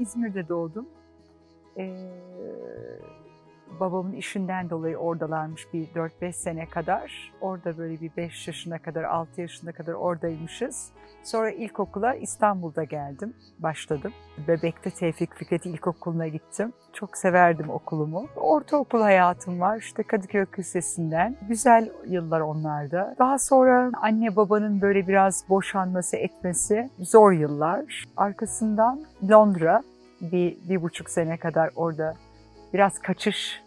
İzmir'de doğdum. Ee, babamın işinden dolayı oradalarmış bir 4-5 sene kadar. Orada böyle bir 5 yaşına kadar, 6 yaşına kadar oradaymışız. Sonra ilkokula İstanbul'da geldim, başladım. Bebek'te Tevfik Fikret İlkokulu'na gittim. Çok severdim okulumu. Ortaokul hayatım var işte Kadıköy Lisesi'nden. Güzel yıllar onlarda. Daha sonra anne babanın böyle biraz boşanması etmesi zor yıllar. Arkasından Londra bir, bir buçuk sene kadar orada biraz kaçış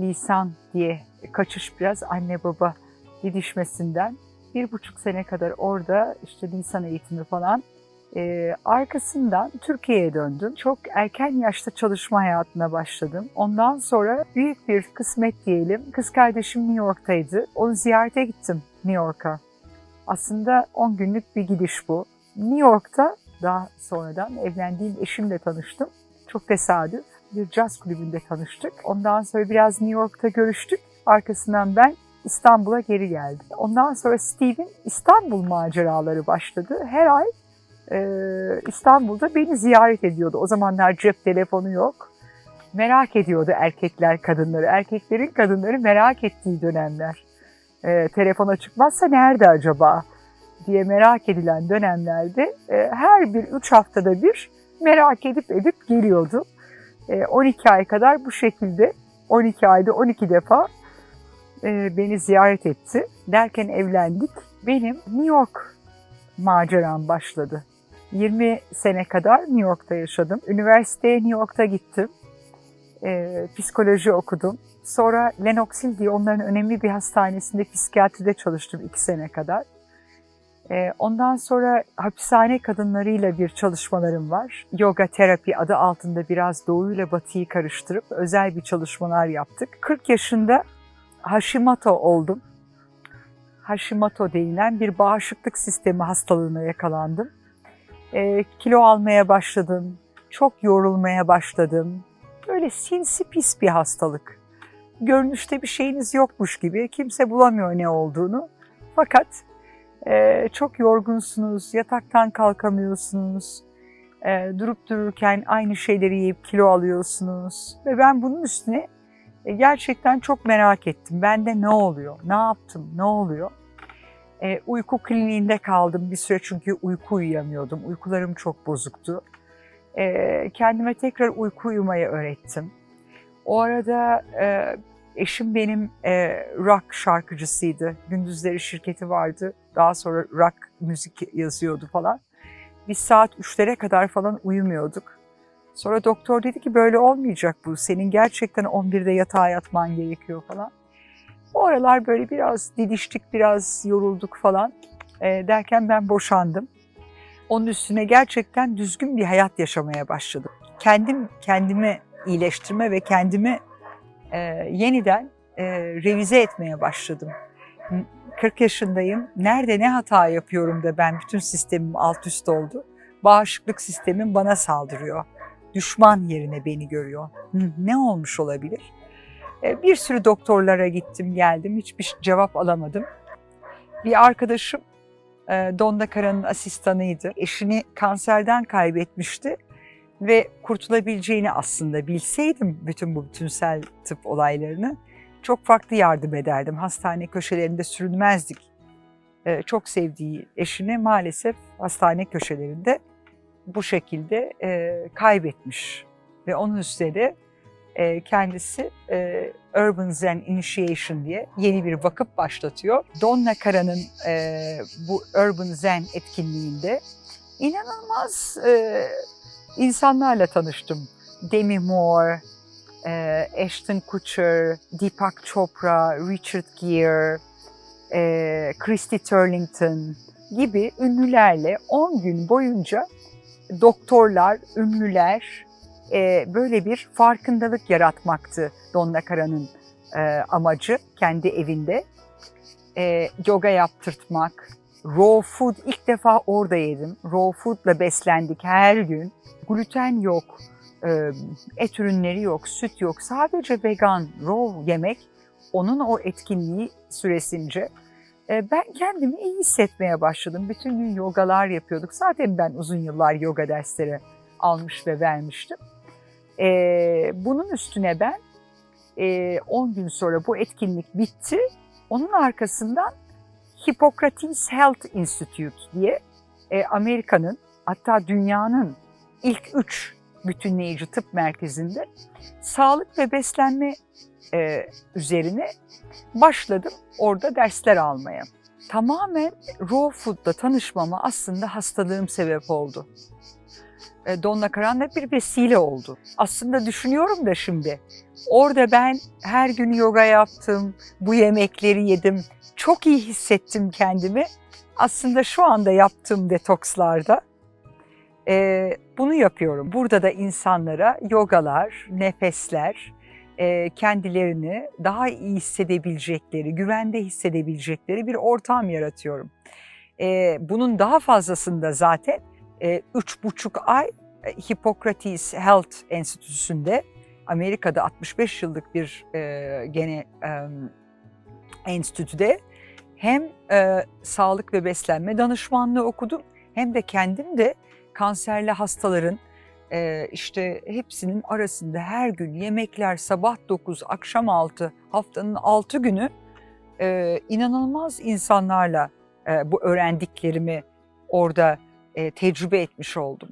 lisan diye kaçış biraz anne baba didişmesinden bir buçuk sene kadar orada işte lisan eğitimi falan ee, arkasından Türkiye'ye döndüm. Çok erken yaşta çalışma hayatına başladım. Ondan sonra büyük bir kısmet diyelim. Kız kardeşim New York'taydı. Onu ziyarete gittim New York'a. Aslında 10 günlük bir gidiş bu. New York'ta daha sonradan evlendiğim eşimle tanıştım. Çok tesadüf. Bir caz kulübünde tanıştık. Ondan sonra biraz New York'ta görüştük. Arkasından ben İstanbul'a geri geldim. Ondan sonra Steve'in İstanbul maceraları başladı. Her ay e, İstanbul'da beni ziyaret ediyordu. O zamanlar cep telefonu yok. Merak ediyordu erkekler kadınları. Erkeklerin kadınları merak ettiği dönemler. E, telefona çıkmazsa nerede acaba diye merak edilen dönemlerde e, her bir üç haftada bir merak edip edip geliyordu. E, 12 ay kadar bu şekilde 12 ayda 12 defa e, beni ziyaret etti. Derken evlendik. Benim New York maceram başladı. 20 sene kadar New York'ta yaşadım. Üniversiteye New York'ta gittim. E, psikoloji okudum. Sonra Lenox Hill diye onların önemli bir hastanesinde psikiyatride çalıştım 2 sene kadar. E, ondan sonra hapishane kadınlarıyla bir çalışmalarım var. Yoga terapi adı altında biraz doğuyla batıyı karıştırıp özel bir çalışmalar yaptık. 40 yaşında Hashimoto oldum. Hashimoto denilen bir bağışıklık sistemi hastalığına yakalandım. E, kilo almaya başladım. Çok yorulmaya başladım. Böyle sinsi pis bir hastalık. Görünüşte bir şeyiniz yokmuş gibi. Kimse bulamıyor ne olduğunu. Fakat e, çok yorgunsunuz, yataktan kalkamıyorsunuz. E, durup dururken aynı şeyleri yiyip kilo alıyorsunuz. Ve ben bunun üstüne e, gerçekten çok merak ettim. Bende ne oluyor? Ne yaptım? Ne oluyor? E, uyku kliniğinde kaldım bir süre çünkü uyku uyuyamıyordum. Uykularım çok bozuktu. E, kendime tekrar uyku uyumayı öğrettim. O arada e, eşim benim e, rock şarkıcısıydı. Gündüzleri şirketi vardı. Daha sonra rock müzik yazıyordu falan. Biz saat 3'lere kadar falan uyumuyorduk. Sonra doktor dedi ki böyle olmayacak bu. Senin gerçekten 11'de yatağa yatman gerekiyor falan. O aralar böyle biraz didiştik, biraz yorulduk falan e, derken ben boşandım. Onun üstüne gerçekten düzgün bir hayat yaşamaya başladım. Kendim kendimi iyileştirme ve kendimi e, yeniden e, revize etmeye başladım. 40 yaşındayım. Nerede ne hata yapıyorum da ben bütün sistemim alt üst oldu. Bağışıklık sistemim bana saldırıyor. Düşman yerine beni görüyor. Ne olmuş olabilir? E, bir sürü doktorlara gittim geldim. Hiçbir cevap alamadım. Bir arkadaşım e, Donda Kara'nın asistanıydı. Eşini kanserden kaybetmişti ve kurtulabileceğini aslında bilseydim bütün bu bütünsel tıp olaylarını çok farklı yardım ederdim. Hastane köşelerinde sürünmezdik. Ee, çok sevdiği eşini maalesef hastane köşelerinde bu şekilde e, kaybetmiş. Ve onun üstüne e, kendisi e, Urban Zen Initiation diye yeni bir vakıf başlatıyor. Donna Kara'nın e, bu Urban Zen etkinliğinde inanılmaz e, insanlarla tanıştım. Demi Moore, e, Ashton Kutcher, Deepak Chopra, Richard Gere, e, Christy Turlington gibi ünlülerle 10 gün boyunca doktorlar, ünlüler e, böyle bir farkındalık yaratmaktı Donna Kara'nın e, amacı kendi evinde. E, yoga yaptırtmak, raw food ilk defa orada yedim. Raw foodla beslendik her gün. Gluten yok, e, et ürünleri yok, süt yok. Sadece vegan, raw yemek onun o etkinliği süresince e, ben kendimi iyi hissetmeye başladım. Bütün gün yogalar yapıyorduk. Zaten ben uzun yıllar yoga dersleri almış ve vermiştim. Ee, bunun üstüne ben e, 10 gün sonra bu etkinlik bitti. Onun arkasından Hippocrates Health Institute diye e, Amerika'nın hatta dünyanın ilk üç bütünleyici tıp merkezinde sağlık ve beslenme e, üzerine başladım orada dersler almaya. Tamamen raw food'la tanışmama aslında hastalığım sebep oldu. E, Donna Karan'la bir vesile oldu. Aslında düşünüyorum da şimdi. Orada ben her gün yoga yaptım, bu yemekleri yedim. Çok iyi hissettim kendimi. Aslında şu anda yaptığım detokslarda e, bunu yapıyorum. Burada da insanlara yogalar, nefesler, e, kendilerini daha iyi hissedebilecekleri, güvende hissedebilecekleri bir ortam yaratıyorum. Bunun daha fazlasında zaten üç buçuk ay e, Hippocrates Health Enstitüsü'nde Amerika'da 65 yıllık bir e, gene e, enstitüde hem e, sağlık ve beslenme danışmanlığı okudum hem de kendim de kanserli hastaların e, işte hepsinin arasında her gün yemekler sabah 9 akşam 6 haftanın 6 günü e, inanılmaz insanlarla e, bu öğrendiklerimi orada e, tecrübe etmiş oldum.